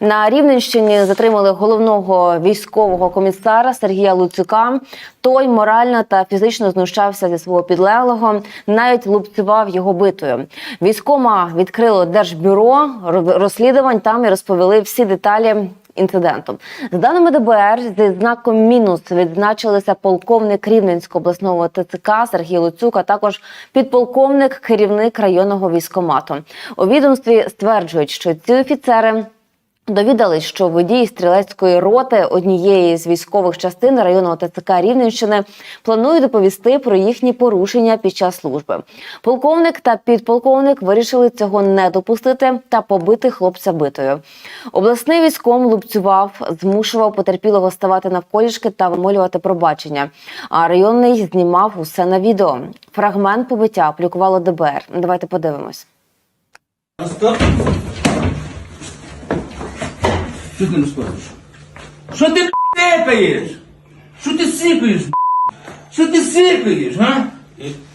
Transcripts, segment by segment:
На Рівненщині затримали головного військового комісара Сергія Луцюка. Той морально та фізично знущався зі свого підлеглого, навіть лупцював його битою. Військома відкрило держбюро ро- розслідувань. Там і розповіли всі деталі. Інциденту з даними ДБР зі знаком мінус відзначилися полковник Рівненського обласного ТЦК Сергій Луцюк, а також підполковник, керівник районного військомату. У відомстві стверджують, що ці офіцери Довідались, що водій стрілецької роти однієї з військових частин районного ТЦК Рівненщини планує доповісти про їхні порушення під час служби. Полковник та підполковник вирішили цього не допустити та побити хлопця битою. Обласний військом лупцював, змушував потерпілого ставати навколішки та вимолювати пробачення. А районний знімав усе на відео. Фрагмент побиття опублікувало ДБР. Давайте подивимось. Що ти не розказуєш? Що ти сикаєш? Що ти сикаєш? Що ти сикаєш, га?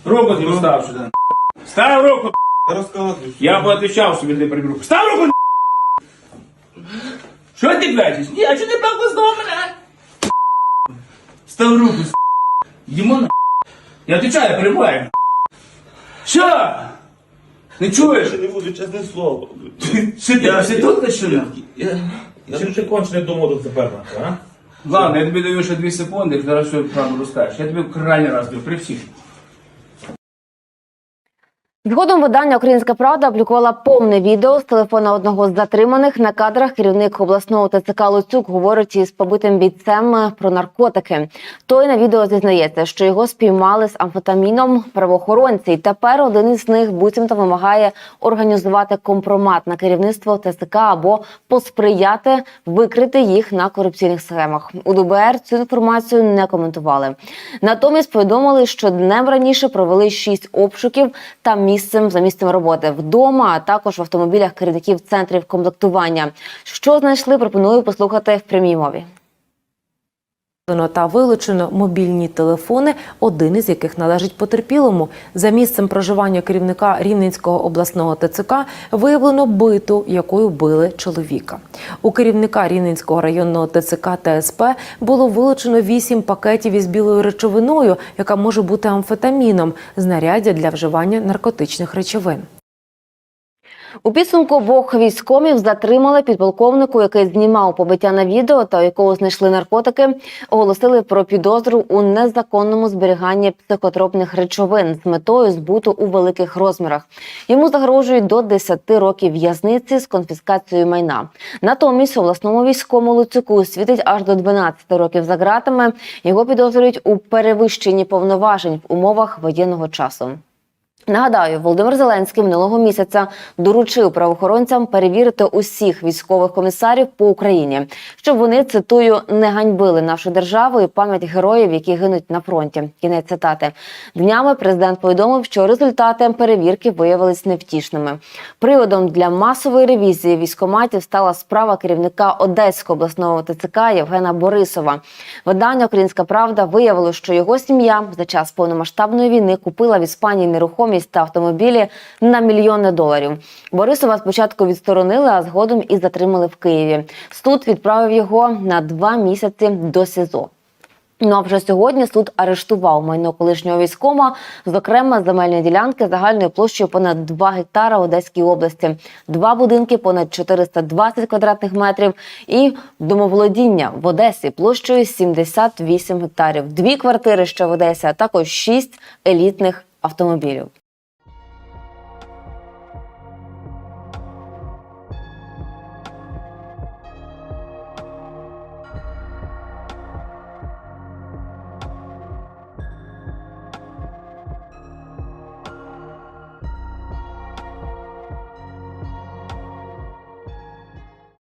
Руку ти став сюди. Став руку. Розказуй. Я поотвечав собі не приберу. Став руку. Що ти плачеш? Ні, а що ти плакав з мене? Став руку. Йому на. Я отвечаю, перебуваю. Що? Не чуєш? Я не буду, чесне слово. Що ти проститутка, що ли? Я, Чим ти кончений думав тепер, а? Ладно, я тобі даю ще 2 секунди, зараз все правду розкажеш. Я тобі крайній раз даю, при всіх. Згодом видання Українська Правда опублікувала повне відео з телефона одного з затриманих. На кадрах керівник обласного ТЦК Луцюк говорить із побитим бійцем про наркотики. Той на відео зізнається, що його спіймали з амфетаміном правоохоронці. І тепер один із них буцімто вимагає організувати компромат на керівництво ТЦК або посприяти викрити їх на корупційних схемах. У ДБР цю інформацію не коментували. Натомість повідомили, що днем раніше провели шість обшуків та місцем за місцем роботи вдома, а також в автомобілях керівників центрів комплектування. Що знайшли, пропоную послухати в прямій мові. Та вилучено мобільні телефони, один із яких належить потерпілому. За місцем проживання керівника Рівненського обласного ТЦК виявлено биту, якою били чоловіка. У керівника Рівненського районного ТЦК та СП було вилучено вісім пакетів із білою речовиною, яка може бути амфетаміном, знаряддя для вживання наркотичних речовин. У підсумку обох військомів затримали підполковнику, який знімав побиття на відео та у якого знайшли наркотики. Оголосили про підозру у незаконному зберіганні психотропних речовин з метою збуту у великих розмірах. Йому загрожують до 10 років в'язниці з конфіскацією майна. Натомість обласному військовому Луцюку світить аж до 12 років за ґратами. Його підозрюють у перевищенні повноважень в умовах воєнного часу. Нагадаю, Володимир Зеленський минулого місяця доручив правоохоронцям перевірити усіх військових комісарів по Україні, щоб вони цитую не ганьбили нашу державу і пам'ять героїв, які гинуть на фронті. Кінець цитати днями. Президент повідомив, що результати перевірки виявились невтішними. Приводом для масової ревізії військоматів стала справа керівника Одеського обласного ТЦК Євгена Борисова. Видання Українська Правда виявило, що його сім'я за час повномасштабної війни купила в Іспанії нерухомість та автомобілі на мільйони доларів. Борисова спочатку відсторонили, а згодом і затримали в Києві. Суд відправив його на два місяці до СІЗО. Ну а вже сьогодні суд арештував майно колишнього військома, зокрема земельні ділянки загальною площею понад 2 гектара в Одеській області, два будинки понад 420 квадратних метрів і домоволодіння в Одесі площею 78 гектарів, дві квартири ще в Одесі, а також шість елітних автомобілів.